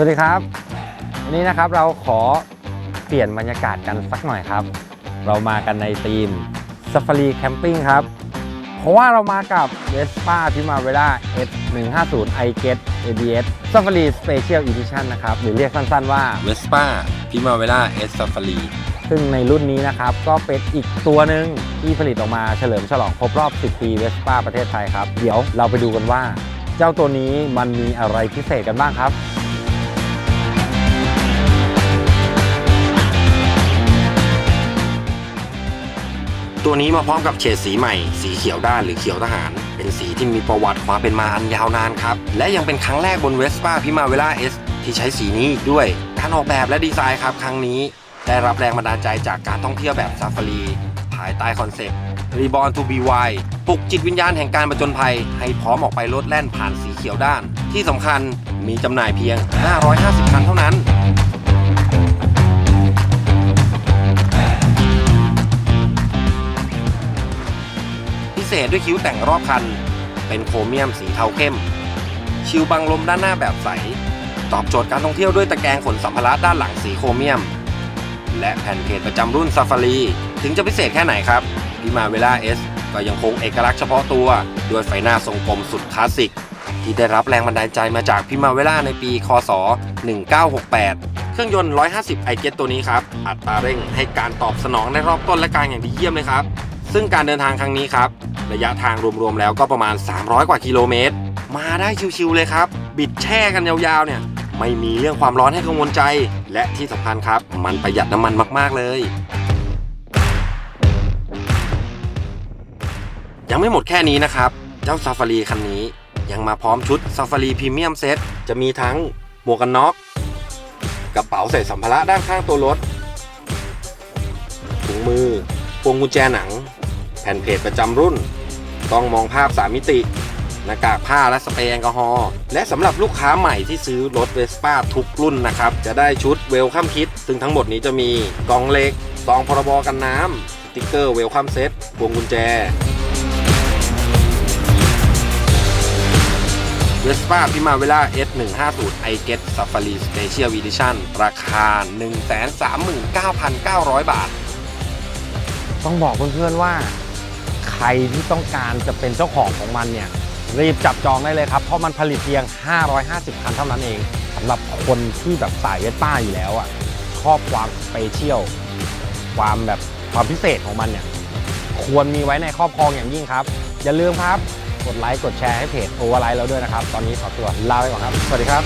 สวัสดีครับ วันนี้นะครับเราขอเปลี่ยนบรรยากาศกันสักหน่อยครับ เรามากันในทีม Safari Camping ครับ เพราะว่าเรามากับ Vespa Primavera S 1 5 0 i g e t ABS Safari Special Edition นะครับ หรือเรียกสั้นๆว่า Vespa Primavera S Safari ซึ่งในรุ่นนี้นะครับก็เป็นอีกตัวหนึ่งที่ผลิตออกมาเฉลิมฉลองครบรอบ 10 ปี Vespa ประเทศไทยครับ เดี๋ยวเราไปดูกันว่า เจ้าตัวนี้มันมีอะไรพิเศษกันบ้างครับ นี้มาพร้อมกับเฉดสีใหม่ สีเขียวด้านหรือเขียวทหาร เป็นสีที่มีประวัติความเป็นมาอันยาวนานครับ และยังเป็นครั้งแรกบน Vespa Primavera S ที่ใช้สีนี้อีกด้วย การออกแบบและดีไซน์ครับครั้งนี้ ได้รับแรงบันดาลใจจากการท่องเที่ยวแบบซาฟารีภายใต้คอนเซ็ปต์ Reborn to be Wild ปลุกจิตวิญญาณแห่งการประจนภัย ให้พร้อมออกไปลดแล่นผ่านสีเขียวด้าน ที่สำคัญมีจำหน่ายเพียง 550 คันเท่านั้น ษด้วยคิ้วแต่งรอบคัน เป็นโครเมียมสีเทาเข้ม ชิวบังลมด้านหน้าแบบใส ตอบโจทย์การท่องเที่ยวด้วยตะแกรงขนสัมภาระด้านหลังสีโครเมียม และแผ่นเพจประจำรุ่นซาฟารีถึงจะพิเศษแค่ไหนครับพิมาเวล่าเอสก็ยังคงเอกลักษณ์เฉพาะตัว ด้วยไฟหน้าทรงกลมสุดคลาสสิก ที่ได้รับแรงบันดาลใจมาจากพิมาเวล่าในปี คศ 1968 เครื่องยนต์ 150 ไอเกตตัวนี้ครับ อัตราเร่งให้การตอบสนองในรอบต้นและกลางอย่างดีเยี่ยมเลยครับ ซึ่งการเดินทางครั้งนี้ครับ ระยะทางรวมๆแล้วก็ประมาณ 300 กว่ากิโลเมตร มาได้ชิวๆเลยครับ บิดแช่กันยาวๆเนี่ย ไม่มีเรื่องความร้อนให้กังวลใจ และที่สำคัญครับ มันประหยัดน้ำมันมากๆเลย ยังไม่หมดแค่นี้นะครับ เจ้าซาฟารีคันนี้ ยังมาพร้อมชุดซาฟารีพรีเมียมเซตจะมีทั้งหมวกกันน็อกกระเป๋าใส่สัมภาระด้านข้างตัวรถถุงมือพวงกุญแจหนัง แผ่นเพจประจำรุ่น กล้องมองภาพ 3 มิติ หน้ากากผ้าและสเปรย์แอลกอฮอล์และสำหรับลูกค้าใหม่ที่ซื้อรถเวสป้าทุกรุ่นนะครับ จะได้ชุดเวลคัมคิด ซึ่งทั้งหมดนี้จะมีกล่องเล็กซองพรบกันน้ำสติ๊กเกอร์เวลคัมเซ็ตพวงกุญแจ Vespa Primavera S 1 5 0 i g e t Safari Special Edition ราคา 139,900 บาท ต้องบอกเพื่อนๆว่า ใครที่ต้องการจะเป็นเจ้าของของมันเนี่ยรีบจับจองได้เลยครับ เพราะมันผลิตเพียง 550 คันเท่านั้นเองสำหรับคนที่แบบสายเวสป้าอยู่แล้วอะชอบความสเปเชียลความแบบความพิเศษของมันเนี่ยควรมีไว้ในครอบครองอย่างยิ่งครับ อย่าลืมครับกดไลค์กดแชร์ให้เพจโอเวอร์ไลท์เราด้วยนะครับ ตอนนี้ขอตัวลาไปก่อนครับ สวัสดีครับ